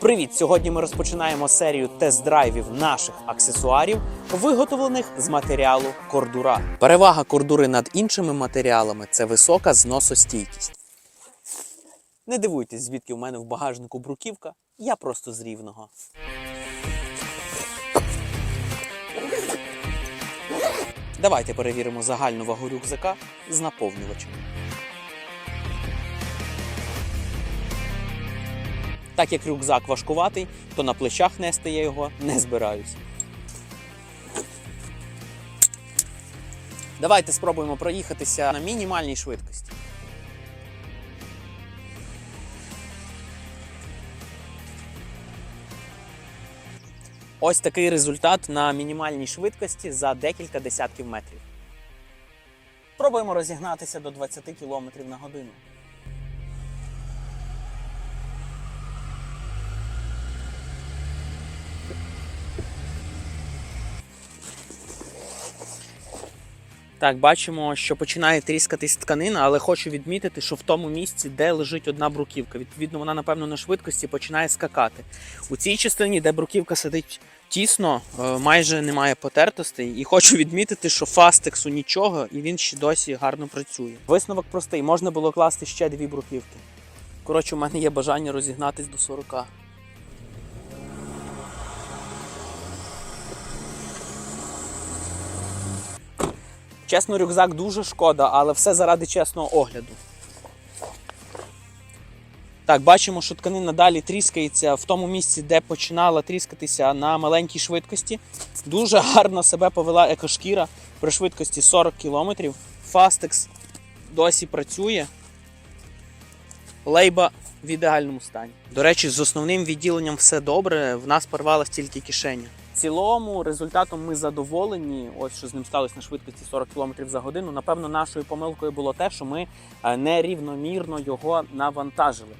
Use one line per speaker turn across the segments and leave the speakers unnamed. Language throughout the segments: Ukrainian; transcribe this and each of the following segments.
Привіт! Сьогодні ми розпочинаємо серію тест-драйвів наших аксесуарів, виготовлених з матеріалу кордура. Перевага кордури над іншими матеріалами це висока зносостійкість. Не дивуйтесь, звідки в мене в багажнику бруківка, я просто з рівного. Давайте перевіримо загальну вагу рюкзака з наповнювачем. Так як рюкзак важкуватий, то на плечах нести я його не збираюсь. Давайте спробуємо проїхатися на мінімальній швидкості. Ось такий результат на мінімальній швидкості за декілька десятків метрів. Пробуємо розігнатися до 20 км на годину. Так, бачимо, що починає тріскатись тканина, але хочу відмітити, що в тому місці, де лежить одна бруківка, відповідно, вона, напевно, на швидкості починає скакати. У цій частині, де бруківка сидить тісно, е, майже немає потертостей. І хочу відмітити, що фастексу нічого, і він ще досі гарно працює. Висновок простий: можна було класти ще дві бруківки. Коротше, у мене є бажання розігнатись до 40. Чесно, рюкзак дуже шкода, але все заради чесного огляду. Так, бачимо, що тканина далі тріскається в тому місці, де починала тріскатися на маленькій швидкості. Дуже гарно себе повела екошкіра при швидкості 40 км. Fastex досі працює. Лейба в ідеальному стані. До речі, з основним відділенням все добре. В нас порвалась тільки кишеня. Цілому результатом ми задоволені. Ось що з ним сталося на швидкості 40 км за годину. Напевно, нашою помилкою було те, що ми е, нерівномірно його навантажили.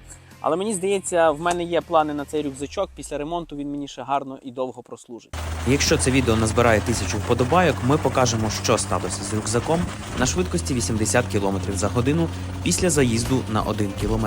Але мені здається, в мене є плани на цей рюкзачок. Після ремонту він мені ще гарно і довго прослужить.
Якщо це відео назбирає тисячу вподобайок, ми покажемо, що сталося з рюкзаком на швидкості 80 км за годину після заїзду на 1 км.